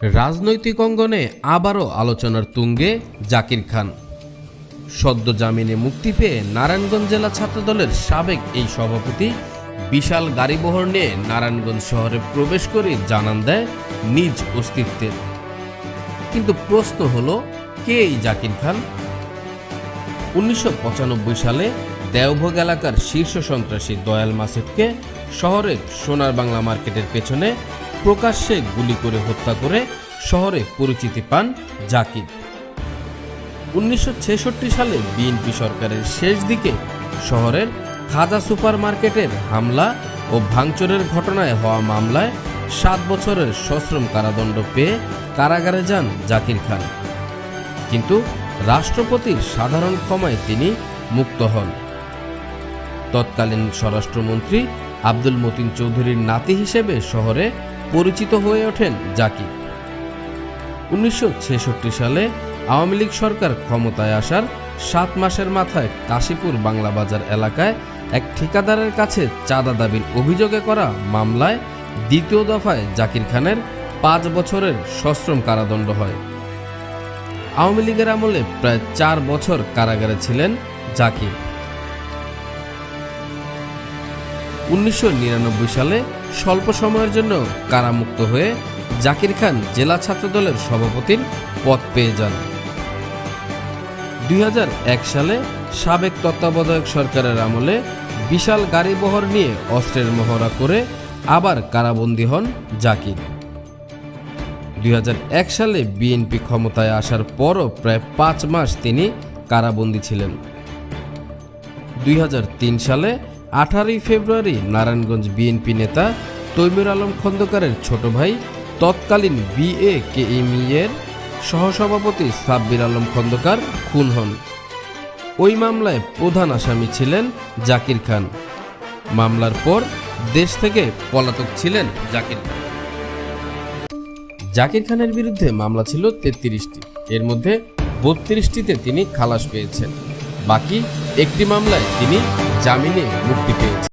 রাজনৈতিক অঙ্গনে আবারও আলোচনার তুঙ্গে জাকির খান। সদ্য জামিনে মুক্তি পেয়ে নারায়ণগঞ্জ জেলা ছাত্রদলের সাবেক এই সভাপতি বিশাল গাড়িবহর নিয়ে নারায়ণগঞ্জ শহরে প্রবেশ করে জানান দেয় নিজ অস্তিত্বের। কিন্তু প্রশ্ন হলো, কে এই জাকির খান? উনিশশো পঁচানব্বই সালে দেওভোগ এলাকার শীর্ষ সন্ত্রাসী দয়াল মাসুদকে শহরের সোনার বাংলা মার্কেটের পেছনে প্রকাশ্যে গুলি করে হত্যা করে শহরে পরিচিতি পান জাকির। উনিশশো ছেষট্টি সালে বিএনপি সরকারের শেষ দিকে শহরের খাজা সুপার মার্কেটের হামলা ও ভাঙচুরের ঘটনায় হওয়া মামলায় সাত বছরের সশ্রম কারাদণ্ড পেয়ে কারাগারে যান জাকির খান। কিন্তু রাষ্ট্রপতির সাধারণ ক্ষমায় তিনি মুক্ত হন। তৎকালীন স্বরাষ্ট্রমন্ত্রী আব্দুল মতিন চৌধুরীর নাতি হিসেবে শহরে পরিচিত হয়ে ওঠেন জাকির। উনিশশো ছেষট্টি সালে আওয়ামী লীগ সরকার ক্ষমতায় আসার সাত মাসের মাথায় কাশীপুর বাংলা বাজার এলাকায় এক ঠিকাদারের কাছে চাঁদা দাবির অভিযোগে করা মামলায় দ্বিতীয় দফায় জাকির খানের পাঁচ বছরের সশ্রম কারাদণ্ড হয়। আওয়ামী লীগের আমলে প্রায় চার বছর কারাগারে ছিলেন জাকির। উনিশশো নিরানব্বই সালে স্বল্প সময়ের জন্য কারামুক্ত হয়ে জাকির খান জেলা ছাত্রদলের সভাপতির পদ পেয়ে যান। দুই সালে সাবেক তত্ত্বাবধায়ক সরকারের আমলে বিশাল গাড়িবহর নিয়ে অস্ত্রের মহড়া করে আবার কারাবন্দী হন জাকির। দুই হাজার এক সালে বিএনপি ক্ষমতায় আসার পরও প্রায় পাঁচ মাস তিনি কারাবন্দী ছিলেন। দুই হাজার তিন সালে আঠারোই ফেব্রুয়ারি নারায়ণগঞ্জ বিএনপি নেতা তৈমুর আলম খন্দকারের ছোট ভাই, তৎকালীন বিএ কে এর সহসভাপতি সাব্বির আলম খন্দকার খুন হন। ওই মামলায় প্রধান আসামি ছিলেন জাকির খান। মামলার পর দেশ থেকে পলাতক ছিলেন জাকির খান। জাকির খানের বিরুদ্ধে মামলা ছিল তেত্রিশটি। এর মধ্যে বত্রিশটিতে তিনি খালাস পেয়েছেন। বাকি একটি মামলায় তিনি জামিনে মুক্তি পেয়েছেন।